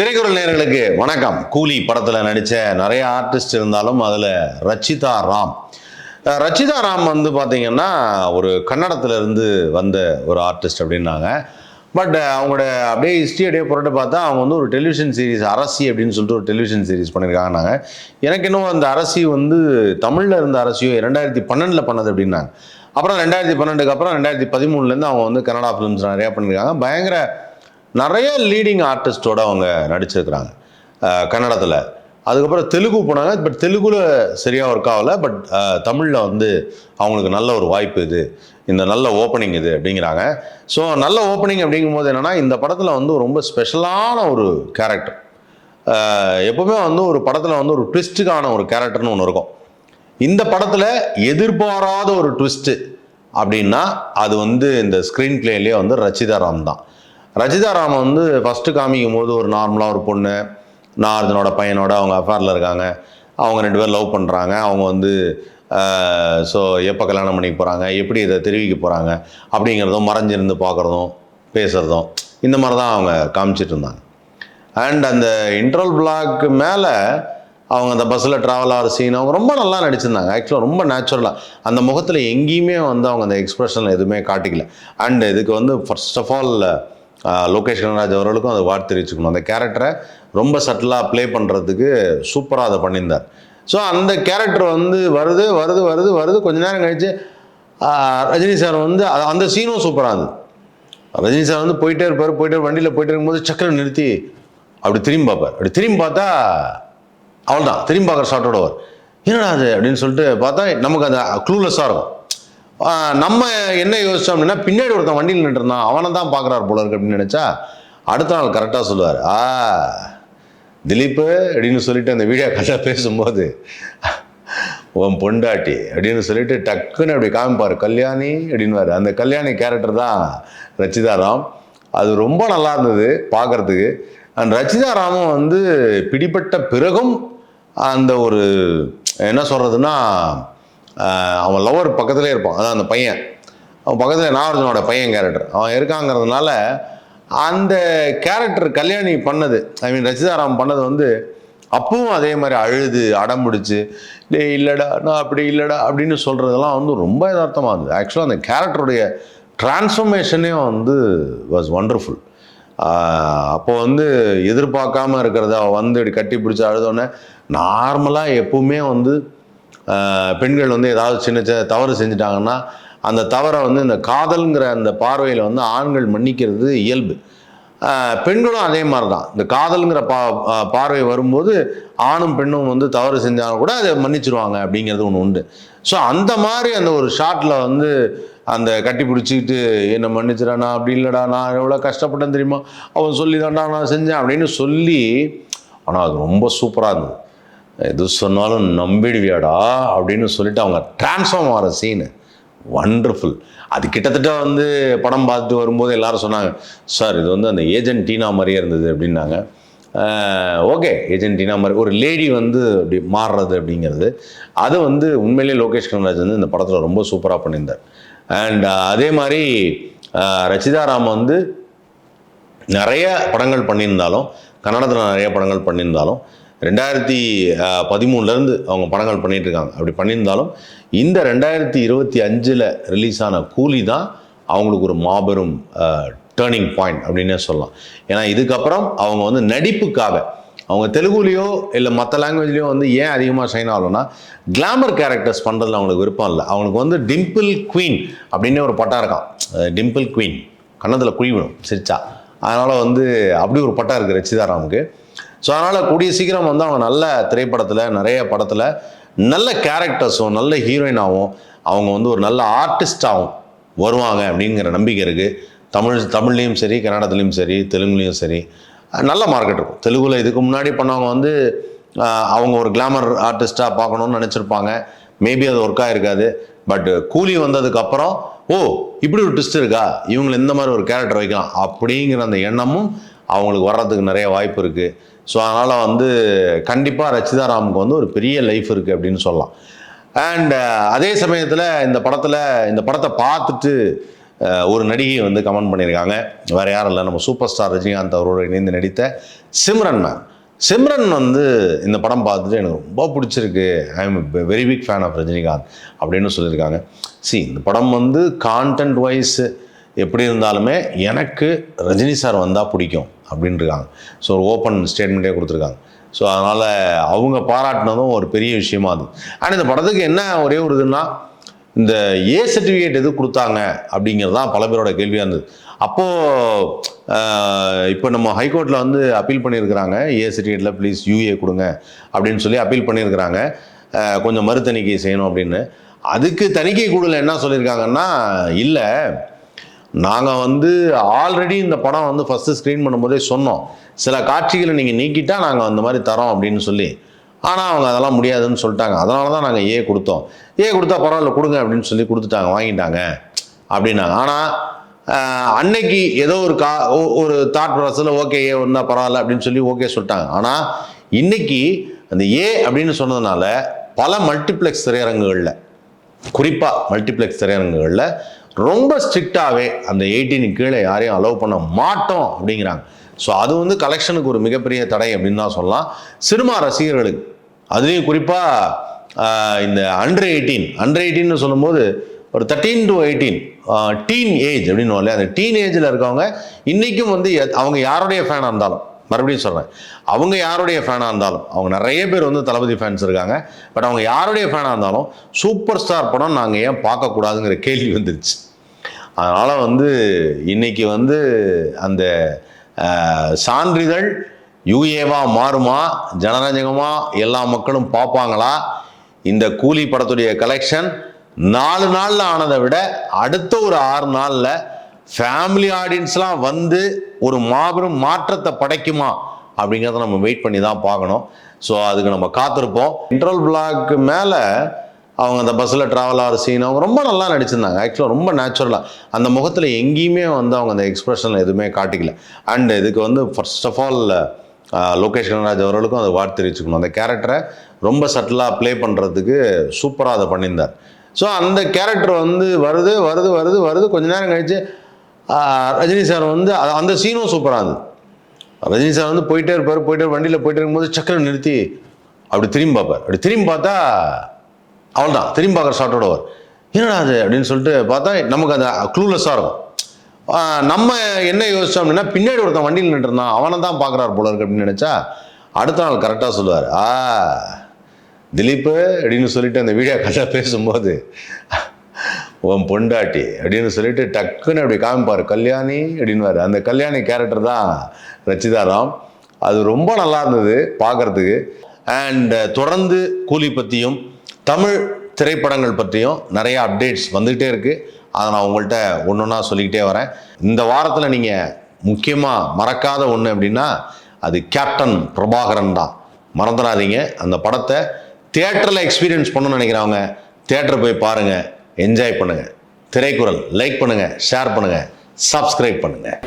திரைக்குறள் நேர்களுக்கு வணக்கம். கூலி படத்தில் நடித்த நிறைய ஆர்டிஸ்ட் இருந்தாலும் அதில் ரச்சிதா ராம். ரச்சிதா ராம் வந்து பார்த்தீங்கன்னா ஒரு கன்னடத்துலேருந்து வந்த ஒரு ஆர்டிஸ்ட் அப்படின்னாங்க. பட் அவங்களோட அப்படியே ஹிஸ்ட்ரி அப்படியே புரட்டு பார்த்தா அவங்க வந்து ஒரு டெலிவிஷன் சீரிஸ் அரசி அப்படின்னு சொல்லிட்டு ஒரு டெலிவிஷன் சீரிஸ் பண்ணியிருக்காங்கனாங்க எனக்கு இன்னும் அந்த அரசி வந்து தமிழில் இருந்த அரசியோ ரெண்டாயிரத்தி பன்னெண்டில் பண்ணது அப்படின்னாங்க. அப்புறம் ரெண்டாயிரத்தி பன்னெண்டுக்கு அப்புறம் ரெண்டாயிரத்தி பதிமூணுலேருந்து அவங்க வந்து கன்னடா ஃபிலிம்ஸ் நிறையா பண்ணியிருக்காங்க. பயங்கர நிறைய லீடிங் ஆர்டிஸ்டோட அவங்க நடிச்சிருக்கிறாங்க. கன்னடத்தில். அதுக்கப்புறம் தெலுங்கு போனாங்க பட் தெலுங்குல சரியாக ஒர்க் ஆகலை பட் தமிழில் வந்து அவங்களுக்கு நல்ல ஒரு வாய்ப்பு இது. இந்த நல்ல ஓப்பனிங் இது அப்படிங்கிறாங்க. ஸோ நல்ல ஓப்பனிங் அப்படிங்கும்போது என்னென்னா இந்த படத்தில் வந்து ரொம்ப ஸ்பெஷலான ஒரு கேரக்டர் எப்போவுமே வந்து ஒரு படத்தில் வந்து ஒரு ட்விஸ்ட்டுக்கான ஒரு கேரக்டர்னு ஒன்று இருக்கும். இந்த படத்தில் எதிர்பாராத ஒரு ட்விஸ்ட்டு அப்படின்னா அது வந்து இந்த ஸ்க்ரீன் பிளேலேயே வந்து ரச்சிதா ராம் தான். ரஜிதா ராம் வந்து ஃபஸ்ட்டு காமிக்கும் போது ஒரு நார்மலாக ஒரு பொண்ணு நார்ஜனோட பையனோட அவங்க அஃபேரில் இருக்காங்க. அவங்க ரெண்டு பேரும் லவ் பண்ணுறாங்க அவங்க வந்து ஸோ எப்போ கல்யாணம் பண்ணிக்க போகிறாங்க எப்படி இதை தெரிவிக்க போகிறாங்க அப்படிங்கிறதும் மறைஞ்சிருந்து பார்க்குறதும் பேசுகிறதும் இந்த மாதிரி தான் அவங்க காமிச்சிட்டு இருந்தாங்க. அண்ட் அந்த இன்ட்ரல் பிளாக்கு மேலே அவங்க அந்த பஸ்ஸில் ட்ராவல் ஆகிற சீன் அவங்க ரொம்ப நல்லா நடிச்சிருந்தாங்க. ஆக்சுவலாக ரொம்ப நேச்சுரலாக அந்த முகத்தில் எங்கேயுமே வந்து அவங்க அந்த எக்ஸ்பிரஷன் எதுவுமே காட்டிக்கல. அண்ட் இதுக்கு வந்து first of all Lokesh Kanagaraj அவர்களுக்கும் அதை வாழ்த்து தெரிவிச்சுக்கணும். அந்த கேரக்டரை ரொம்ப சட்டிலாக ப்ளே பண்ணுறதுக்கு சூப்பராக அதை பண்ணியிருந்தார். ஸோ அந்த கேரக்டர் வந்து வருது வருது வருது வருது. கொஞ்ச நேரம் கழிச்சு ரஜினி சார் வந்து அந்த சீனும் சூப்பராக இருந்தது. ரஜினி சார் வந்து போயிட்டே இருப்பார் போயிட்டே வண்டியில் போயிட்டே இருக்கும்போது சக்கரை நிறுத்தி அப்படி திரும்பி பார்ப்பார். அப்படி திரும்பி பார்த்தா அவ்வளோதான் திரும்பி பார்க்குற ஷார்ட்டோட வரும் என்னடா அது அப்படின்னு சொல்லிட்டு பார்த்தா நமக்கு அந்த க்ளூலெஸ்ஸாக இருக்கும். நம்ம என்ன யோசிச்சோம் அப்படின்னா பின்னாடி ஒருத்தன் வண்டியில் நின்றுருந்தான். அவனை தான் பார்க்குறாரு போல இருக்கு அப்படின்னு நினச்சா அடுத்த நாள் கரெக்டாக சொல்லுவார். ஆ திலீப்பு அப்படின்னு சொல்லிட்டு அந்த வீடியோ கரெக்டாக பேசும்போது உன் பொண்டாட்டி அப்படின்னு சொல்லிட்டு டக்குன்னு அப்படி காமிப்பார். கல்யாணி அப்படின்வார் அந்த கல்யாணி கேரக்டர் தான் ரச்சிதா ராம். அது ரொம்ப நல்லா இருந்தது பார்க்குறதுக்கு. அண்ட் ரச்சிதா ராமும் வந்து பிடிபட்ட பிறகும் அந்த ஒரு என்ன சொல்கிறதுன்னா அவன் லவர் பக்கத்துலேயே இருப்பான். அதான் அந்த பையன். அவன் பக்கத்தில் நாகார்ஜுனோட பையன் கேரக்டர் அவன் இருக்காங்கிறதுனால அந்த கேரக்டர் கல்யாணி பண்ணது ஐ மீன் ரச்சிதாராம் பண்ணது வந்து அப்பவும் அதே மாதிரி அழுது அடம் பிடிச்சி டேய் இல்லைடா நான் அப்படி இல்லைடா அப்படின்னு சொல்கிறதெல்லாம் வந்து ரொம்ப யதார்த்தமாக இருந்தது. ஆக்சுவலாக அந்த கேரக்டருடைய டிரான்ஸ்ஃபர்மேஷனே வந்து வாஸ் ஒண்டர்ஃபுல் அப்போ வந்து எதிர்பார்க்காம இருக்கிறத அவள் வந்து இப்படி கட்டி பிடிச்சி அழுதோடனே நார்மலாக எப்பவுமே வந்து பெண்கள் வந்து ஏதாவது சின்ன சின்ன தவறு செஞ்சுட்டாங்கன்னா அந்த தவறை வந்து இந்த காதல்ங்கிற அந்த பார்வையில் வந்து ஆண்கள் மன்னிக்கிறது இயல்பு. பெண்களும் அதே மாதிரி தான் இந்த காதலுங்கிற பா பார்வை வரும்போது ஆணும் பெண்ணும் வந்து தவறு செஞ்சாலும் கூட அதை மன்னிச்சிருவாங்க அப்படிங்கிறது ஒன்று உண்டு. ஸோ அந்த மாதிரி அந்த ஒரு ஷாட்டில் வந்து அந்த கட்டி பிடிச்சிக்கிட்டு என்னை மன்னிச்சிடானா நான் அப்படி இல்லைடா நான் எவ்வளோ கஷ்டப்பட்டேன் தெரியுமா? அவன் சொல்லி தான்டா நான் செஞ்சேன் அப்படின்னு சொல்லி ஆனால் அது ரொம்ப சூப்பராக இருந்தது. எது சொன்னாலும் நம்பிடுவியாடா அப்படின்னு சொல்லிட்டு அவங்க டிரான்ஸ்ஃபார்ம் ஆகிற சீனு வண்டர்ஃபுல் அது கிட்டத்தட்ட வந்து படம் பார்த்துட்டு வரும்போது எல்லாரும் சொன்னாங்க சார் இது வந்து அந்த ஏஜென்ட் டீனா மாதிரியே இருந்தது அப்படின்னாங்க. ஓகே ஏஜென்ட் டீனா மாதிரி ஒரு லேடி வந்து அப்படி மாறுறது அப்படிங்கிறது. அது வந்து உண்மையிலேயே லோகேஷ் கனராஜ் வந்து இந்த படத்தில் ரொம்ப சூப்பராக பண்ணியிருந்தார். அண்ட் அதே மாதிரி ரச்சிதா ராம் வந்து நிறைய படங்கள் பண்ணியிருந்தாலும் கன்னடத்தில் நிறைய படங்கள் பண்ணியிருந்தாலும் ரெண்டாயிரத்தி பதிமூணுலேருந்து அவங்க படங்கள் பண்ணிகிட்ருக்காங்க இருக்காங்க. அப்படி பண்ணியிருந்தாலும் இந்த ரெண்டாயிரத்தி இருபத்தி அஞ்சில் ரிலீஸ் ஆன கூலி தான் அவங்களுக்கு ஒரு மாபெரும் டேர்னிங் பாயிண்ட் அப்படின்னே சொல்லலாம். ஏன்னா இதுக்கப்புறம் அவங்க வந்து நடிப்புக்காக அவங்க தெலுங்குலேயோ இல்லை மற்ற லாங்குவேஜ்லேயோ வந்து ஏன் அதிகமாக ஷைன் ஆகலன்னா கிளாமர் கேரக்டர்ஸ் பண்ணுறதுல அவங்களுக்கு விருப்பம் இல்லை. அவங்களுக்கு வந்து டிம்பிள் குவீன் அப்படின்னு ஒரு பட்டா இருக்கான் டிம்பிள் குவீன் கன்னத்தில் குழிவிடும் சிரிச்சா. அதனால் வந்து அப்படி ஒரு பட்டா இருக்குது ரச்சிதாராமுக்கு ஸோ அதனால் கூடிய சீக்கிரம் வந்து அவங்க நல்ல திரைப்படத்தில் நிறைய படத்தில் நல்ல கேரக்டர்ஸும் நல்ல ஹீரோயினாகவும் அவங்க வந்து ஒரு நல்ல ஆர்டிஸ்டாகவும் வருவாங்க அப்படிங்கிற நம்பிக்கை இருக்குது தமிழ் தமிழ்லேயும் சரி கன்னடத்துலேயும் சரி தெலுங்குலேயும் சரி. நல்ல மார்க்கெட் இருக்கும். தெலுங்குல இதுக்கு முன்னாடி பண்ணவங்க வந்து அவங்க ஒரு கிளாமர் ஆர்டிஸ்ட்டாக பார்க்கணும்னு நினச்சிருப்பாங்க. மேபி அது ஒர்க் ஆகிருக்காது பட் கூலி வந்ததுக்கப்புறம் ஓ இப்படி ஒரு ட்விஸ்ட் இருக்கா? இவங்களை இந்த மாதிரி ஒரு கேரக்டர் வைக்கலாம் அப்படிங்கிற அந்த எண்ணமும் அவங்களுக்கு வர்றதுக்கு நிறைய வாய்ப்பு இருக்குது ஸோ அதனால் வந்து கண்டிப்பாக ரச்சிதாராமுக்கு வந்து ஒரு பெரிய லைஃப் இருக்குது அப்படின்னு சொல்லலாம். அண்ட் அதே சமயத்தில் இந்த படத்தில் இந்த படத்தை பார்த்துட்டு ஒரு நடிகை வந்து கமெண்ட் பண்ணியிருக்காங்க. வேறு யாரும் இல்லை நம்ம சூப்பர் ஸ்டார் ரஜினிகாந்த் அவரோடு இணைந்து நடித்த சிம்ரன் மேம். சிம்ரன் வந்து இந்த படம் பார்த்துட்டு எனக்கு ரொம்ப பிடிச்சிருக்கு. I am very big fan of Rajinikanth அப்படின்னு சொல்லியிருக்காங்க. சி இந்த படம் வந்து கான்டென்ட் வைஸ் எப்படி இருந்தாலுமே எனக்கு ரஜினி சார் வந்தால் பிடிக்கும். அப்படின்ருக்காங்க. ஸோ ஒரு ஓப்பன் ஸ்டேட்மெண்ட்டே கொடுத்துருக்காங்க. ஸோ அதனால் அவங்க பாராட்டினதும் ஒரு பெரிய விஷயமா அது. அண்ட் இந்த படத்துக்கு என்ன ஒரே ஒரு இதுன்னா இந்த ஏ சர்டிஃபிகேட் எது கொடுத்தாங்க அப்படிங்கிறது தான் பல பேரோட கேள்வியாக இருந்தது. அப்போது இப்போ நம்ம ஹைகோர்ட்டில் வந்து அப்பீல் பண்ணியிருக்கிறாங்க. ஏ சர்டிஃபிகேட்டில் ப்ளீஸ் யூஏ கொடுங்க அப்படின்னு சொல்லி அப்பீல் பண்ணியிருக்கிறாங்க. கொஞ்சம் மறு தணிக்கை செய்யணும் அப்படின்னு. அதுக்கு தணிக்கை கூடல என்ன சொல்லியிருக்காங்கன்னா இல்லை நாங்கள் வந்து ஆல்ரெடி இந்த படம் வந்து ஃபஸ்ட்டு ஸ்க்ரீன் பண்ணும்போதே சொன்னோம். சில காட்சிகளை நீங்கள் நீக்கிட்டால் நாங்கள் அந்த மாதிரி தரோம் அப்படின்னு சொல்லி. ஆனால் அவங்க அதெல்லாம் முடியாதுன்னு சொல்லிட்டாங்க. அதனால தான் நாங்கள் ஏ கொடுத்தோம். ஏ கொடுத்தா பரவாயில்ல கொடுங்க அப்படின்னு சொல்லி கொடுத்துட்டாங்க வாங்கிட்டாங்க. அப்படின்னாங்க. ஆனால் அன்னைக்கு ஏதோ ஒரு கா ஒ- ஒரு தாட் ப்ராசஸில் ஓகே ஏ வந்தால் பரவாயில்ல அப்படின்னு சொல்லி ஓகே சொல்லிட்டாங்க. ஆனால் இன்னைக்கு அந்த ஏ அப்படின்னு சொன்னதுனால பல மல்டிப்ளெக்ஸ் திரையரங்குகளில் குறிப்பாக மல்டிப்ளெக்ஸ் திரையரங்குகளில் ரொம்ப ஸ்ட்ரிக்டாகவே அந்த எயிட்டீன் கீழே யாரையும் அலோவ் பண்ண மாட்டோம் அப்படிங்கிறாங்க. ஸோ அது வந்து கலெக்ஷனுக்கு ஒரு மிகப்பெரிய தடை அப்படின்னு தான் சொல்லலாம். சினிமா ரசிகர்களுக்கு அதுலேயும் குறிப்பாக இந்த அண்டர் எயிட்டீன் அண்டர் எயிட்டீன்னு சொல்லும்போது ஒரு thirteen to eighteen teen age அப்படின்னு இல்லையா? அந்த டீன் ஏஜில் இருக்கவங்க இன்றைக்கும் வந்து அவங்க யாருடைய ஃபேனாக இருந்தாலும் மறுபடியும் சொல்கிறேன் அவங்க யாருடைய ஃபேனாக இருந்தாலும் அவங்க நிறைய பேர் வந்து தளபதி ஃபேன்ஸ் இருக்காங்க. பட் அவங்க யாருடைய ஃபேனாக இருந்தாலும் சூப்பர் ஸ்டார் படம் நாங்கள் ஏன் பார்க்கக்கூடாதுங்கிற கேள்வி வந்துருச்சு. அதனால் வந்து இன்னைக்கு வந்து அந்த சான்றிதழ் யூஏவா மாறுமா ஜனரஞ்சகமாக எல்லா மக்களும் பார்ப்பாங்களா? இந்த கூலி படத்துடைய கலெக்ஷன் நாலு நாளில் ஆனதை விட அடுத்த ஒரு ஆறு நாளில் ஃபேமிலி ஆடியன்ஸ்லாம் வந்து ஒரு மாபெரும் மாற்றத்தை படைக்குமா அப்படிங்கிறத நம்ம வெயிட் பண்ணி தான் பார்க்கணும். ஸோ அதுக்கு நம்ம காத்திருப்போம். இன்ட்ரல் பிளாக்கு மேலே அவங்க அந்த பஸ்ஸில் ட்ராவல் ஆகிற சீன் அவங்க ரொம்ப நல்லா நடிச்சிருந்தாங்க. ஆக்சுவலாக ரொம்ப நேச்சுரலாக அந்த முகத்தில் எங்கேயுமே வந்து அவங்க அந்த எக்ஸ்பிரஷன் எதுவுமே காட்டிக்கல. அண்ட் இதுக்கு வந்து first of all Lokesh Kanagaraj அவர்களுக்கும் அதை வாழ்த்து தெரிவிச்சுக்கணும். அந்த கேரக்டரை ரொம்ப சட்டிலாக ப்ளே பண்ணுறதுக்கு சூப்பராக அதை பண்ணியிருந்தார். ஸோ அந்த கேரக்டர் வந்து வருது வருது வருது வருது. கொஞ்ச நேரம் கழிச்சு ரஜினி சார் வந்து அந்த சீனும் சூப்பராக இருந்தது. ரஜினி சார் வந்து போயிட்டே இருப்பார் போயிட்டே வண்டியில் போயிட்டே இருக்கும்போது சக்கரை நிறுத்தி அப்படி திரும்பி பார்ப்பார். அப்படி திரும்பி பார்த்தா அவள்தான் திரும்பி பார்க்குற ஷார்ட்டோட வரும் என்னடா அது அப்படின்னு சொல்லிட்டு பார்த்தா நமக்கு அந்த க்ளூலெஸ்ஸாக இருக்கும். நம்ம என்ன யோசிச்சோம் அப்படின்னா பின்னாடி ஒருத்தன் வண்டியில் நின்றுருந்தான் அவனை தான் பார்க்குறாரு போல இருக்கு அப்படின்னு நினச்சா அடுத்த நாள் கரெக்டாக சொல்லுவார். ஆ திலீப்பு அப்படின்னு சொல்லிட்டு அந்த வீடியோ கரெக்டாக பேசும்போது உன் பொண்டாட்டி அப்படின்னு சொல்லிட்டு டக்குன்னு அப்படி காமிப்பார். கல்யாணி அப்படின்வார் அந்த கல்யாணி கேரக்டர் தான் ரச்சிதாராம் அது ரொம்ப நல்லா இருந்தது பார்க்கறதுக்கு. அண்ட் தொடர்ந்து கூலி பற்றியும் தமிழ் திரைப்படங்கள் பற்றியும் நிறைய அப்டேட்ஸ் வந்துகிட்டே இருக்குது அதை நான் உங்கள்கிட்ட ஒன்று ஒன்றா சொல்லிக்கிட்டே வரேன். இந்த வாரத்தில் நீங்கள் முக்கியமாக மறக்காத ஒன்று அப்படின்னா அது கேப்டன் பிரபாகரன் தான். மறந்துடாதீங்க. அந்த படத்தை தேட்டரில் எக்ஸ்பீரியன்ஸ் பண்ணணும்னு நினைக்கிறவங்க தேட்டர் போய் பாருங்கள் என்ஜாய் பண்ணுங்கள் திரைக்குறள் லைக் பண்ணுங்கள் ஷேர் பண்ணுங்கள் சப்ஸ்கிரைப் பண்ணுங்கள்